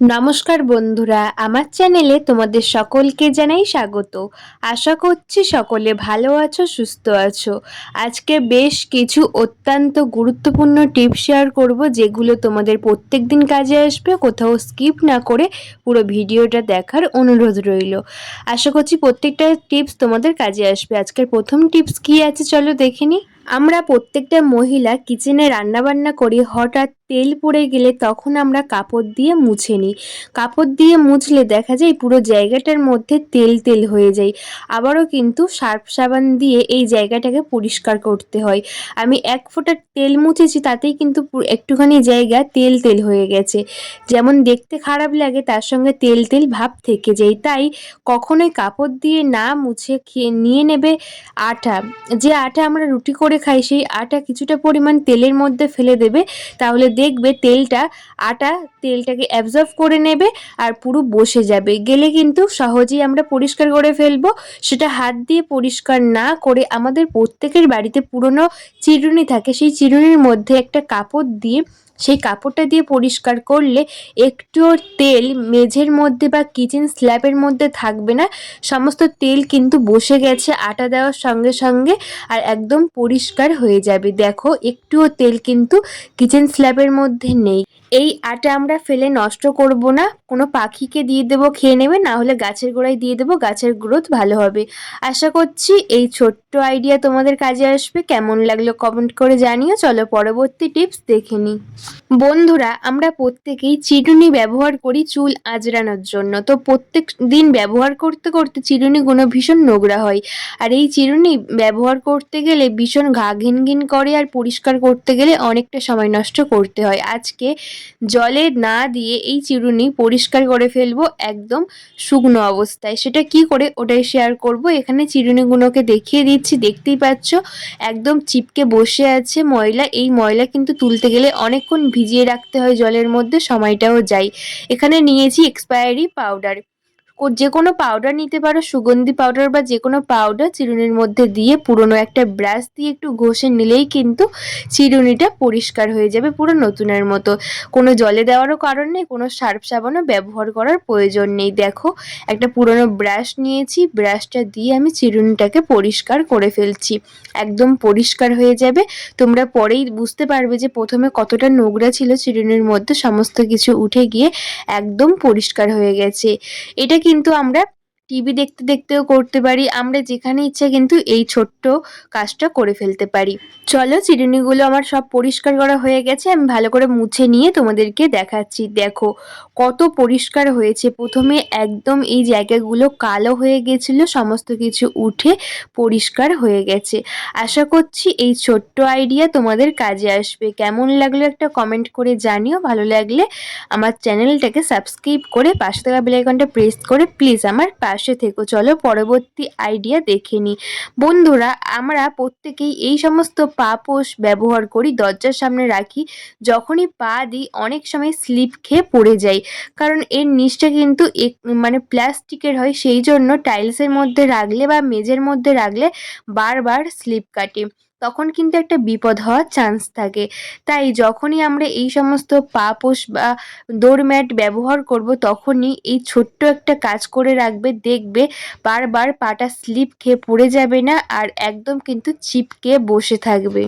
নমস্কার বন্ধুরা, আমার চ্যানেলে তোমাদের সকলকে জানাই স্বাগত। আশা করছি সকলে ভালো আছো, সুস্থ আছো। আজকে বেশ কিছু অত্যন্ত গুরুত্বপূর্ণ টিপস শেয়ার করব, যেগুলো তোমাদের প্রত্যেক দিন কাজে আসবে, কোথাও স্কিপ না করে পুরো ভিডিওটা দেখার অনুরোধ রইল। আশা করছি প্রত্যেকটা টিপস তোমাদের কাজে আসবে। আজকের প্রথম টিপস কি আছে, চলো দেখে নিই। আমরা প্রত্যেকটা মহিলা কিচেনে রান্নাবান্না করি, হঠাৎ তেল পড়ে গেলে তখন আমরা কাপড় দিয়ে মুছে নিই। কাপড় দিয়ে মুছলে দেখা যায় পুরো জায়গাটার মধ্যে তেল তেল হয়ে যায়। আবারও কিন্তু সার্ফ সাবান দিয়ে এই জায়গাটাকে পরিষ্কার করতে হয়। আমি এক ফোঁটা তেল মুছেছি, তাতেই কিন্তু একটুখানি জায়গা তেল তেল হয়ে গেছে। যেমন দেখতে খারাপ লাগে, তার সঙ্গে তেল তেল ভাব থেকে যায়। তাই কখনোই কাপড় দিয়ে না মুছে খেয়ে, নিয়ে নেবে আটা যে আটা আমরা রুটি করে খাই, সেই আটা কিছুটা পরিমাণ তেলের মধ্যে ফেলে দেবে। তাহলে দেখবে তেলটা, আটা তেলটাকে অ্যাবজর্ভ করে নেবে আর পুরো বসে যাবে। গেলে কিন্তু সহজেই আমরা পরিষ্কার করে ফেলব। সেটা হাত দিয়ে পরিষ্কার না করে আমাদের প্রত্যেকের বাড়িতে পুরনো চিরুনি থাকে। সেই চিরুনির মধ্যে একটা কাপড় দিয়ে সেই কাপড়টা দিয়ে পরিষ্কার করলে একটুও তেল মেঝের মধ্যে বা কিচেন স্ল্যাবের মধ্যে থাকবে না। সমস্ত তেল কিন্তু বসে গেছে, আটা দেওয়ার সঙ্গে সঙ্গে আর একদম পরিষ্কার হয়ে যাবে। দেখো, একটুও তেল কিন্তু কিচেন স্ল্যাবের মধ্যে নেই। এই আটা আমরা ফেলে নষ্ট করব না। কোনো পাখিকে দিয়ে দেবো, খেয়ে নেবে, না হলে গাছের গোড়ায় দিয়ে দেবো, গাছের গ্রোথ ভালো হবে। আশা করছি এই ছোট্ট আইডিয়া তোমাদের কাজে আসবে। কেমন লাগল কমেন্ট করে জানিও। চলো পরবর্তী টিপস দেখে নিই। বন্ধুরা, আমরা প্রত্যেকেই চিরুনি ব্যবহার করি চুল আজরানোর জন্য। তো প্রত্যেক দিন ব্যবহার করতে করতে চিরুনিগুলো ভীষণ নোংরা হয়। আর এই চিরুনি ব্যবহার করতে গেলে ভীষণ ঘা ঘিন ঘিন করে আর পরিষ্কার করতে গেলে অনেকটা সময় নষ্ট করতে হয়। আজকে জলে না দিয়ে এই চিরুনি পরিষ্কার করে ফেলব একদম শুকনো অবস্থায়। সেটা কি করে ওটাই শেয়ার করব। এখানে চিরুনিগুলোকে দেখিয়ে দিচ্ছি। দেখতেই পাচ্ছ, একদম চিপকে বসে আছে ময়লা। এই ময়লা কিন্তু তুলতে গেলে অনেকক্ষণ ভিজিয়ে রাখতে হয় জলের মধ্যে, সময়টাও যায়। এখানে নিয়েছি এক্সপায়ারি পাউডার যে কোনো পাউডার নিতে পারো, সুগন্ধি পাউডার বা যে কোনো পাউডার চিরুনির মধ্যে দিয়ে পুরনো একটা ব্রাশ দিয়ে একটু ঘষে নিলেই কিন্তু চিরুনিটা পরিষ্কার হয়ে যাবে পুরো নতুনের মতো। কোনো জলে দেওয়ারও কারণ নেই, কোনো সার্ফ সাবানও ব্যবহার করার প্রয়োজন নেই। দেখো, একটা পুরনো ব্রাশ নিয়েছি ব্রাশটা দিয়ে আমি চিরুনিটাকে পরিষ্কার করে ফেলছি। একদম পরিষ্কার হয়ে যাবে। তোমরা পরেই বুঝতে পারবে যে প্রথমে কতটা নোংরা ছিল চিরুনির মধ্যে, সমস্ত কিছু উঠে গিয়ে একদম পরিষ্কার হয়ে গেছে। এটা কিন্তু আমরা টিভি দেখতে দেখতেও করতে পারি। আমরা যেখানে ইচ্ছা কিন্তু এই ছোট্ট কাজটা করে ফেলতে পারি। চলো চিরুনিগুলো আমার সব পরিষ্কার করা হয়ে গেছে। আমি ভালো করে মুছে নিয়ে তোমাদেরকে দেখাচ্ছি। দেখো, কত পরিষ্কার হয়েছে। প্রথমে একদম এই জায়গাগুলো কালো হয়ে গেছিল, সমস্ত কিছু উঠে পরিষ্কার হয়ে গেছে। আশা করছি এই ছোট্ট আইডিয়া তোমাদের কাজে আসবে। কেমন লাগল একটা কমেন্ট করে জানিও। ভালো লাগলে আমার চ্যানেলটাকে সাবস্ক্রাইব করে পাশে থাকা বেলাইকনটা প্রেস করে প্লিজ আমার পাশে পাশে থেকো। চলো পরবর্তী আইডিয়া দেখে নিই বন্ধুরা, আমরা প্রত্যেকেই এই সমস্ত পা পোষ ব্যবহার করি, দরজার সামনে রাখি। যখনই পা দিই, অনেক সময় স্লিপ খেয়ে পড়ে যাই। কারণ এর নিচটা কিন্তু এক মানে প্লাস্টিকের হয়, সেই জন্য টাইলসের মধ্যে রাখলে বা মেঝের মধ্যে রাখলে বারবার স্লিপ কাটে। তখন কিন্তু একটা বিপদ হওয়ার চান্স থাকে। তাই যখনই আমরা এই সমস্ত পাপোশ বা ডোরম্যাট ব্যবহার করব, তখনই এই ছোট্ট একটা কাজ করে রাখবে, দেখবে বারবার পাটা স্লিপ খেয়ে পড়ে যাবে না আর একদম কিন্তু চিপকে বসে থাকবে।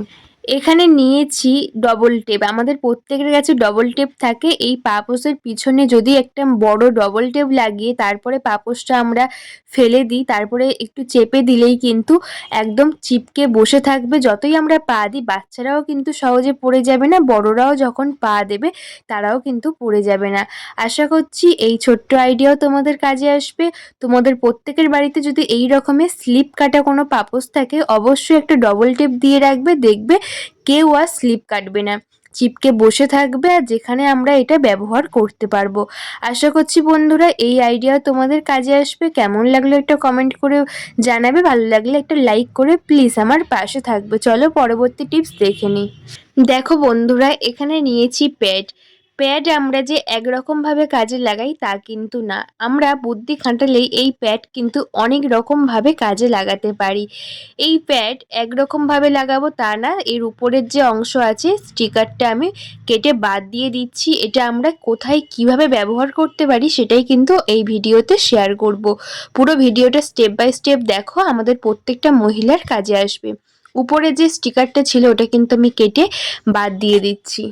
এখানে নিয়েছি ডবল টেপ আমাদের প্রত্যেকের কাছে ডবল টেপ থাকে। এই পাপোসের পিছনে যদি একটা বড় ডবল টেপ লাগিয়ে তারপরে পাপোসটা আমরা ফেলে দিই, তারপরে একটু চেপে দিলেই কিন্তু একদম চিপকে বসে থাকবে। যতই আমরা পা দিই, বাচ্চারাও কিন্তু সহজে পড়ে যাবে না, বড়রাও যখন পা দেবে, তারাও কিন্তু পড়ে যাবে না। আশা করছি এই ছোট্ট আইডিয়াও তোমাদের কাজে আসবে। তোমাদের প্রত্যেকের বাড়িতে যদি এই রকমের স্লিপ কাটা কোনো পাপোস থাকে, অবশ্যই একটা ডবল টেপ দিয়ে রাখবে। দেখবে কেউ আর স্লিপ কাটবে না। চিপকে বসে থাকবে আর যেখানে আমরা এটা ব্যবহার করতে পারব। আশা করছি বন্ধুরা এই আইডিয়া তোমাদের কাজে আসবে। কেমন লাগল একটা কমেন্ট করে জানাবে। ভালো লাগলে একটা লাইক করে প্লিজ আমার পাশে থাকবে। চলো পরবর্তী টিপস দেখে নিই। দেখো বন্ধুরা, এখানে নিয়েছি প্যাড প্যাড আমরা যে একরকমভাবে কাজে লাগাই তা কিন্তু না। আমরা বুদ্ধি খাটালেই এই প্যাড কিন্তু অনেক রকমভাবে কাজে লাগাতে পারি। এই প্যাড একরকমভাবে লাগাবো তা না, এর উপরের যে অংশ আছে, স্টিকারটা আমি কেটে বাদ দিয়ে দিচ্ছি। এটা আমরা কোথায় কীভাবে ব্যবহার করতে পারি সেটাই কিন্তু এই ভিডিওতে শেয়ার করব। পুরো ভিডিওটা স্টেপ বাই স্টেপ দেখো, আমাদের প্রত্যেকটা মহিলার কাজে আসবে। উপরে যে স্টিকারটা ছিল ওটা কিন্তু আমি কেটে বাদ দিয়ে দিচ্ছি।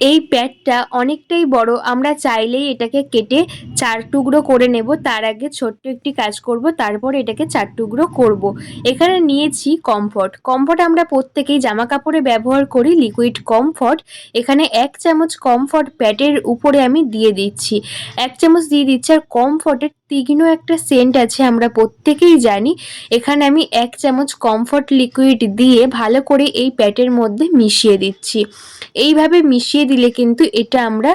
এই প্যাডটা অনেকটাই বড়। আমরা চাইলেই এটাকে কেটে চার টুকরো করে নেব। তার আগে ছোট্ট একটি কাজ করব, তারপর এটাকে চার টুকরো করব। এখানে নিয়েছি কমফর্ট। কমফর্ট আমরা প্রত্যেকেই জামা কাপড়ে ব্যবহার করি, লিকুইড কমফর্ট। এখানে এক চামচ কমফর্ট প্যাটের উপরে আমি দিয়ে দিচ্ছি। এক চামচ দিয়ে দিচ্ছি, আর কমফর্টের তীক্ষ্ণ একটা সেন্ট আছে, আমরা প্রত্যেকেই জানি। এখানে আমি এক চামচ কমফর্ট লিকুইড দিয়ে ভালো করে এই প্যাটের মধ্যে মিশিয়ে দিচ্ছি। এইভাবে মিশিয়ে দিলে কিন্তু এটা আমরা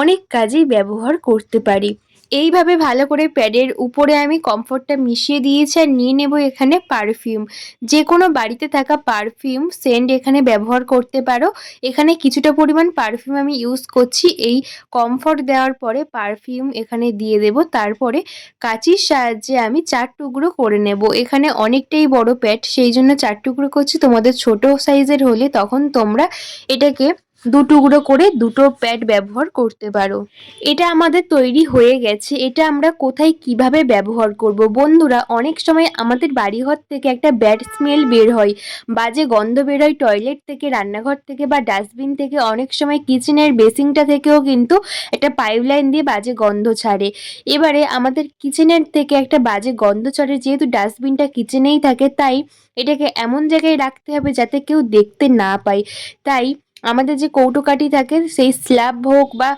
অনেক কাজেই ব্যবহার করতে পারি। এইভাবে ভালো করে প্যাডের উপরে আমি কমফোর্টটা মিশিয়ে দিয়েছি আর নিয়ে নেব এখানে পারফিউম। যে কোনো বাড়িতে থাকা পারফিউম সেন্ট এখানে ব্যবহার করতে পারো। এখানে কিছুটা পরিমাণ পারফিউম আমি ইউজ করছি। এই কমফোর্ট দেওয়ার পরে পারফিউম এখানে দিয়ে দেব। তারপরে কাঁচির সাহায্যে আমি চার টুকরো করে নেব। এখানে অনেকটাই বড় প্যাড, সেই জন্য চার টুকরো করছি। তোমাদের ছোট সাইজের হলে তখন তোমরা এটাকে দু টুকরো করে দুটো প্যাড ব্যবহার করতে পারো। এটা আমাদের তৈরি হয়ে গেছে। এটা আমরা কোথায় কীভাবে ব্যবহার করব? বন্ধুরা, অনেক সময় আমাদের বাড়িঘর থেকে একটা ব্যাড স্মেল বের হয়। বাজে গন্ধ বের হয় টয়লেট থেকে, রান্নাঘর থেকে বা ডাস্টবিন থেকে। অনেক সময় কিচেনের বেসিংটা থেকেও কিন্তু একটা পাইপলাইন দিয়ে বাজে গন্ধ ছাড়ে। এবারে আমাদের কিচেনের থেকে একটা বাজে গন্ধ ছাড়ে। যেহেতু ডাস্টবিনটা কিচেনেই থাকে, তাই এটাকে এমন জায়গায় রাখতে হবে যাতে কেউ দেখতে না পায়। তাই আমাদের যে কৌটোকাঠি থাকে, সেই স্ল্যাব হোক বা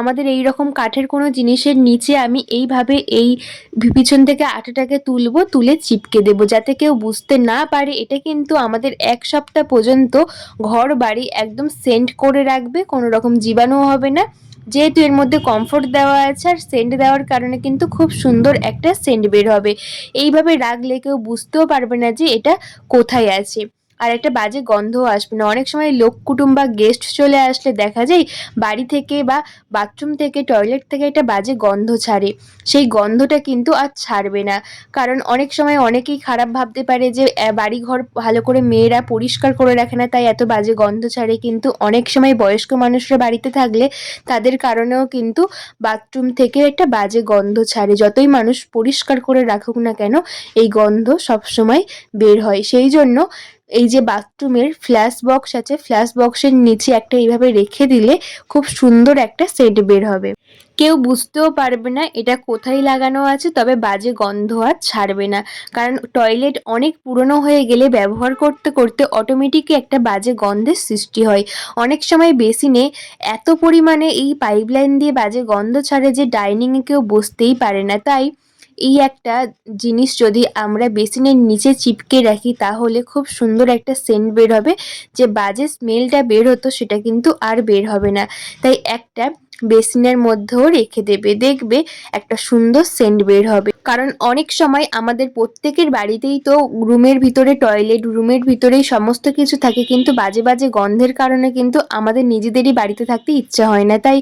আমাদের এই রকম কাঠের কোনো জিনিসের নিচে আমি এইভাবে এই পিছন থেকে আটাটাকে তুলব, তুলে চিপকে দেব যাতে কেউ বুঝতে না পারে। এটা কিন্তু আমাদের এক সপ্তাহ পর্যন্ত ঘর বাড়ি একদম সেন্ট করে রাখবে, কোনো রকম জীবাণুও হবে না। যেহেতু এর মধ্যে কমফোর্ট দেওয়া আছে আর সেন্ট দেওয়ার কারণে কিন্তু খুব সুন্দর একটা সেন্ট বের হবে। এইভাবে রাখলে কেউ বুঝতেও পারবে না যে এটা কোথায় আছে। আর একটা বাজে গন্ধও আসবে না। অনেক সময় লোক কুটুম বা গেস্ট চলে আসলে দেখা যায় বাড়ি থেকে বা বাথরুম থেকে টয়লেট থেকে একটা বাজে গন্ধ ছাড়ে। সেই গন্ধটা কিন্তু আর ছাড়বে না। কারণ অনেক সময় অনেকেই খারাপ ভাবতে পারে যে বাড়িঘর ভালো করে মেয়েরা পরিষ্কার করে রাখে না, তাই এত বাজে গন্ধ ছাড়ে। কিন্তু অনেক সময় বয়স্ক মানুষরা বাড়িতে থাকলে তাদের কারণেও কিন্তু বাথরুম থেকে একটা বাজে গন্ধ ছাড়ে। যতই মানুষ পরিষ্কার করে রাখুক না কেন, এই গন্ধ সবসময় বের হয়। সেই জন্য এই যে বাথরুমের ফ্ল্যাশ বক্স আছে ফ্ল্যাশ বক্সের নিচে একটা এইভাবে রেখে দিলে খুব সুন্দর একটা সেট বের হবে। কেউ বুঝতেও পারবে না এটা কোথায় লাগানো আছে, তবে বাজে গন্ধ আর ছাড়বে না। কারণ টয়লেট অনেক পুরনো হয়ে গেলে ব্যবহার করতে করতে অটোমেটিকই একটা বাজে গন্ধের সৃষ্টি হয়। অনেক সময় বেসিনে এত পরিমাণে এই পাইপলাইন দিয়ে বাজে গন্ধ ছাড়ে যে ডাইনিংয়ে কেউ বসতেই পারে না। তাই এই একটা জিনিস যদি আমরা বেসিনের নিচে চিপকে রাখি, তাহলে খুব সুন্দর একটা সেন্ট বের হবে। যে বাজে স্মেলটা বের হতো, সেটা কিন্তু আর বের হবে না। তাই একটা বেসিনের মধ্যেও রেখে দেবে। দেখবে একটা সুন্দর সেন্ট বের হবে। কারণ অনেক সময় আমাদের প্রত্যেকের বাড়িতেই তো রুমের ভিতরে টয়লেট রুমের ভিতরেই সমস্ত কিছু থাকে, কিন্তু বাজে বাজে গন্ধের কারণে কিন্তু আমাদের নিজেদেরই বাড়িতে থাকতে ইচ্ছা হয় না। তাই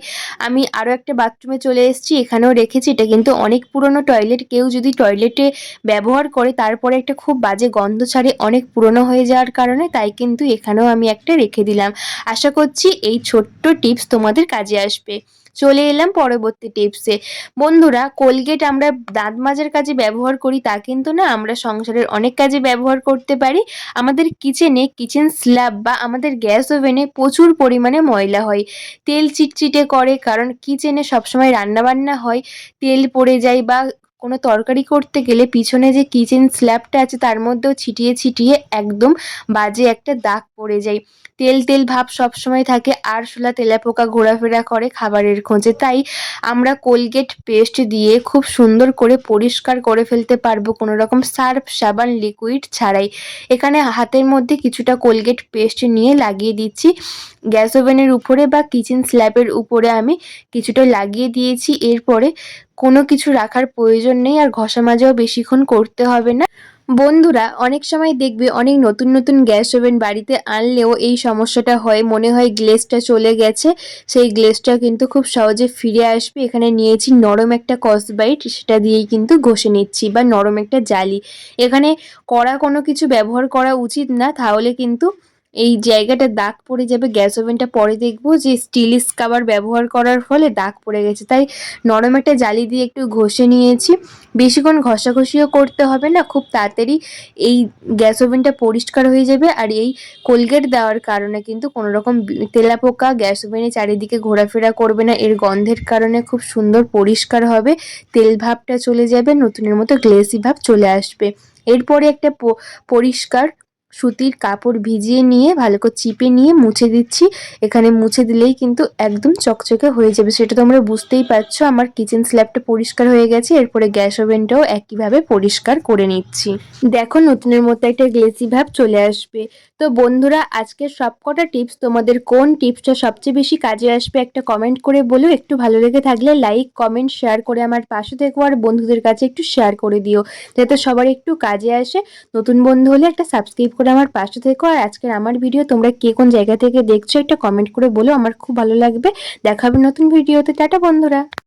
আমি আরও একটা বাথরুমে চলে এসেছি, এখানেও রেখেছি। এটা কিন্তু অনেক পুরনো টয়লেট কেউ যদি টয়লেটে ব্যবহার করে, তারপরে একটা খুব বাজে গন্ধ ছাড়ে অনেক পুরনো হয়ে যাওয়ার কারণে তাই কিন্তু এখানেও আমি একটা রেখে দিলাম। আশা করছি এই ছোট্ট টিপস তোমাদের কাজে আসবে। চলে এলাম পরবর্তী টিপসে বন্ধুরা কোলগেট আমরা দাঁত মাজার কাজে ব্যবহার করি, তা কিন্তু না, আমরা সংসারের অনেক কাজে ব্যবহার করতে পারি। আমাদের কিচেনে কিচেন স্ল্যাব বা আমাদের গ্যাস ওভেনে প্রচুর পরিমাণে ময়লা হয়। তেল চিটচিটে করে, কারণ কিচেনে সবসময় রান্নাবান্না হয়। তেল পড়ে যায় বা কোনো তরকারি করতে গেলে পিছনে যে কিচেন স্ল্যাবটা আছে তার মধ্যেও ছিটিয়ে ছিটিয়ে একদম বাজে একটা দাগ পড়ে যায়। তেল তেল ভাব সবসময় থাকে, আর তেলা তেলাপোকা ঘোরাফেরা করে খাবারের খোঁজে। তাই আমরা কোলগেট পেস্ট দিয়ে খুব সুন্দর করে পরিষ্কার করে ফেলতে পারব কোনো রকম সার্ফ, সাবান, লিকুইড ছাড়াই। এখানে হাতের মধ্যে কিছুটা কোলগেট পেস্ট নিয়ে লাগিয়ে দিচ্ছি। গ্যাস ওভেনের উপরে বা কিচেন স্ল্যাবের উপরে আমি কিছুটা লাগিয়ে দিয়েছি। এরপরে কোনো কিছু রাখার প্রয়োজন নেই আর ঘষা মাজাও বেশিক্ষণ করতে হবে না। বন্ধুরা, অনেক সময় দেখবে অনেক নতুন নতুন গ্যাস ওভেন বাড়িতে আনলেও এই সমস্যাটা হয়। মনে হয় গ্লেসটা চলে গেছে। সেই গ্লেসটা কিন্তু খুব সহজে ফিরে আসবে। এখানে নিয়েছি নরম একটা কসবাইট, সেটা দিয়েই কিন্তু ঘষে নিচ্ছি, বা নরম একটা জালি। এখানে কড়া কোনো কিছু ব্যবহার করা উচিত না, তাহলে কিন্তু এই জায়গাটা দাগ পড়ে যাবে, গ্যাস ওভেনটা পরে দেখব যে স্টিল স্কাবার ব্যবহার করার ফলে দাগ পড়ে গেছে। তাই নরম একটা জালি দিয়ে একটু ঘষে নিয়েছি। বেশিক্ষণ ঘষাঘষিও করতে হবে না, খুব তাড়াতাড়ি এই গ্যাস ওভেনটা পরিষ্কার হয়ে যাবে আর এই কোলগেট দেওয়ার কারণে কিন্তু কোনো রকম তেলাপোকা গ্যাস ওভেনের চারিদিকে ঘোরাফেরা করবে না, এর গন্ধের কারণে খুব সুন্দর পরিষ্কার হবে, তেল ভাবটা চলে যাবে, নতুনের মতো গ্লেসি ভাব চলে আসবে। এরপরে একটা পরিষ্কার সুতির কাপড় ভিজিয়ে নিয়ে, ভালো করে চিপে নিয়ে মুছে দিচ্ছি। এখানে মুছে দিলেই কিন্তু একদম চকচকে হয়ে যাবে। সেটা তোমরা বুঝতেই পারছ, আমার কিচেন স্ল্যাবটা পরিষ্কার হয়ে গেছে। এরপরে গ্যাস ওভেনটাও একইভাবে পরিষ্কার করে নিচ্ছি। দেখো নতুনের মতো একটা গ্লেসি ভাব চলে আসবে। তো বন্ধুরা, আজকের সবকটা টিপস তোমাদের কোন টিপসটা সবচেয়ে বেশি কাজে আসবে একটা কমেন্ট করে বলো। একটু ভালো লেগে থাকলে লাইক কমেন্ট শেয়ার করে আমার পাশে থেকো আর বন্ধুদের কাছে একটু শেয়ার করে দিও। যাতে সবার একটু কাজে আসে। নতুন বন্ধু হলে একটা সাবস্ক্রাইব করে আমার পাশে থেকো আর আজকের আমার ভিডিও তোমরা কে কোন জায়গা থেকে দেখছ একটা কমেন্ট করে বলো, আমার খুব ভালো লাগবে। দেখাবে নতুন ভিডিওতে টাটা বন্ধুরা।